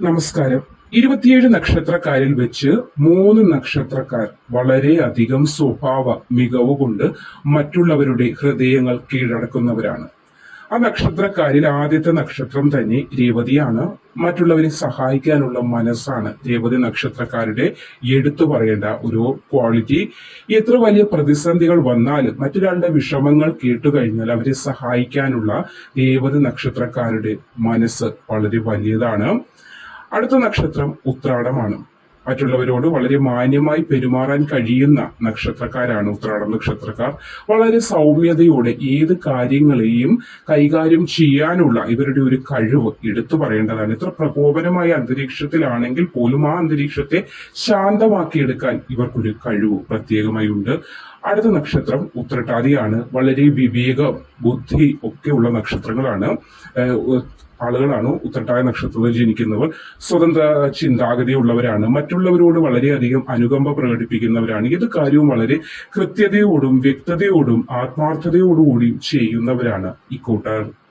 നമസ്കാരം. ഇരുപത്തിയേഴ് നക്ഷത്രക്കാരിൽ വെച്ച് മൂന്ന് നക്ഷത്രക്കാർ വളരെയധികം സ്വഭാവ മികവ് കൊണ്ട് മറ്റുള്ളവരുടെ ഹൃദയങ്ങൾ കീഴടക്കുന്നവരാണ്. ആ നക്ഷത്രക്കാരിൽ ആദ്യത്തെ നക്ഷത്രം തന്നെ രേവതിയാണ്. മറ്റുള്ളവരെ സഹായിക്കാനുള്ള മനസ്സാണ് രേവതി നക്ഷത്രക്കാരുടെ എടുത്തു പറയേണ്ട ഒരു ക്വാളിറ്റി എത്ര വലിയ പ്രതിസന്ധികൾ വന്നാലും മറ്റൊരാളുടെ വിഷമങ്ങൾ കേട്ടു കഴിഞ്ഞാൽ അവരെ സഹായിക്കാനുള്ള രേവതി നക്ഷത്രക്കാരുടെ മനസ്സ് വളരെ വലിയതാണ്. അടുത്ത നക്ഷത്രം ഉത്രാടമാണ്. മറ്റുള്ളവരോട് വളരെ മാന്യമായി പെരുമാറാൻ കഴിയുന്ന നക്ഷത്രക്കാരാണ് ഉത്രാടം നക്ഷത്രക്കാർ. വളരെ സൗമ്യതയോടെ ഏത് കാര്യങ്ങളെയും കൈകാര്യം ചെയ്യാനുള്ള ഇവരുടെ ഒരു കഴിവ് എടുത്തു പറയേണ്ടതാണ്. ഇത്ര പ്രകോപനമായ അന്തരീക്ഷത്തിലാണെങ്കിൽ പോലും ആ അന്തരീക്ഷത്തെ ശാന്തമാക്കിയെടുക്കാൻ ഇവർക്കൊരു കഴിവ് പ്രത്യേകമായി ഉണ്ട്. അടുത്ത നക്ഷത്രം ഉത്രട്ടാതിയാണ്. വളരെ വിവേക ബുദ്ധി ഒക്കെയുള്ള നക്ഷത്രങ്ങളാണ്. ആളുകളാണ് ഉത്തട്ടായ നക്ഷത്രത്തിൽ ജനിക്കുന്നവർ. സ്വതന്ത്ര ചിന്താഗതിയുള്ളവരാണ്. മറ്റുള്ളവരോട് വളരെയധികം അനുകമ്പ പ്രകടിപ്പിക്കുന്നവരാണ്. ഏത് കാര്യവും വളരെ കൃത്യതയോടും വ്യക്തതയോടും ആത്മാർത്ഥതയോടുകൂടിയും ചെയ്യുന്നവരാണ് ഇക്കൂട്ടർ